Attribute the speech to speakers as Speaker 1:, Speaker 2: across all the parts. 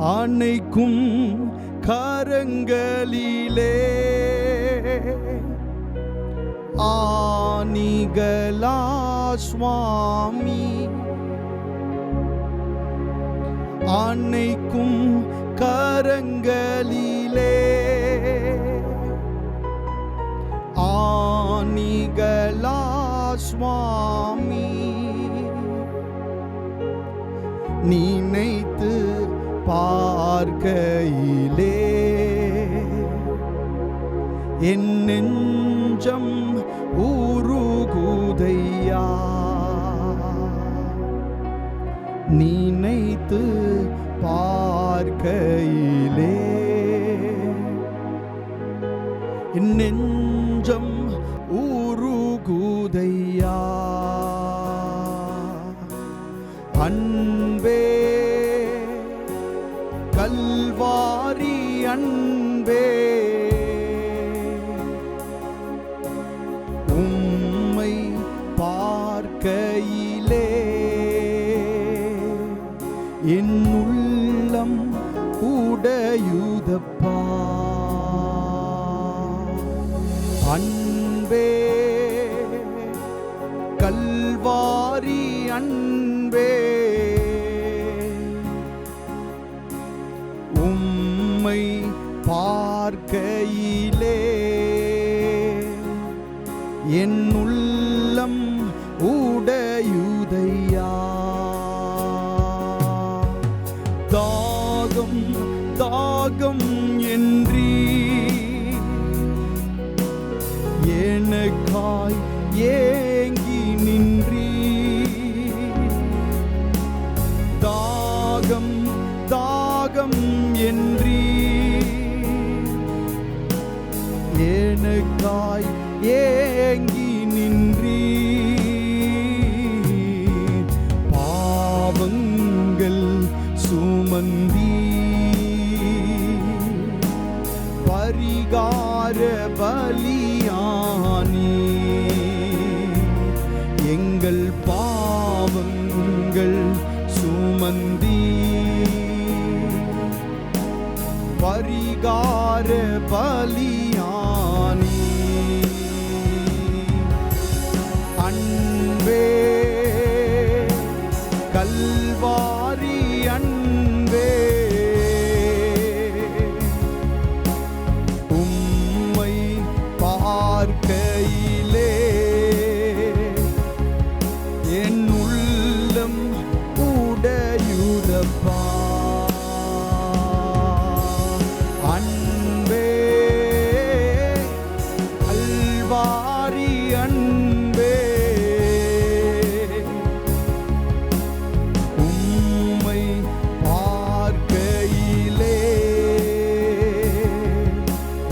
Speaker 1: அணைக்கும் கரங்களிலே. ஆனிகளா சுவாமி. அணைக்கும் கரங்களிலே. ஆனிகளா சுவாமி. நினைத்து பார்க்கையிலே. என் நெஞ்சம் ஊருகுதையா நினைத்து பார்க்கையிலே. என் நெஞ்சம் ஊருகுதையா அன்பே கல்வாரி அன்பே. உம்மை பார்க்கையிலே என் உள்ளம் உடையுதப்பா அன்பே கல்வாரி அன்பே. உம்மை பார்க்கையிலே. என் உள்ளம் உடையுதையா? தாகம் தாகம் என்றீ. எனக்காய் ஏ ஏங்கி நின்றீ பாவங்கள் சுமந்தீ பரிகார பலியானி எங்கள் பாவங்கள் சுமந்தீ பரிகார பலியானி அன்பே.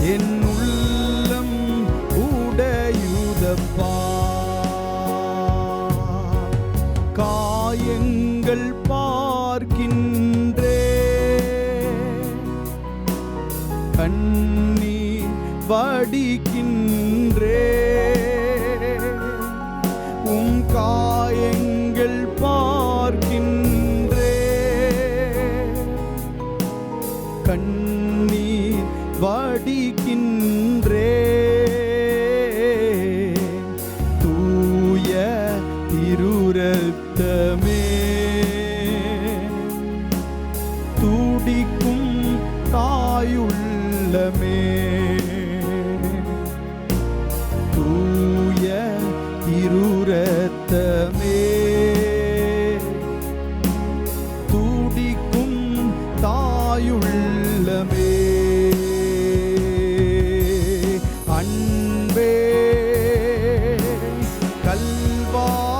Speaker 1: என் உள்ளம் உடையுதப்பா. காயங்கள் பார்க்கின்றே. கண்ணீர் வடிக்கின்றே வடிக்கின்றே. தூய திருரத்தமே துடிக்கும் தாயுள்ளமே. தூய திருரத்தமே துடிக்கும் தாயுள்ள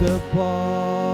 Speaker 1: the bar.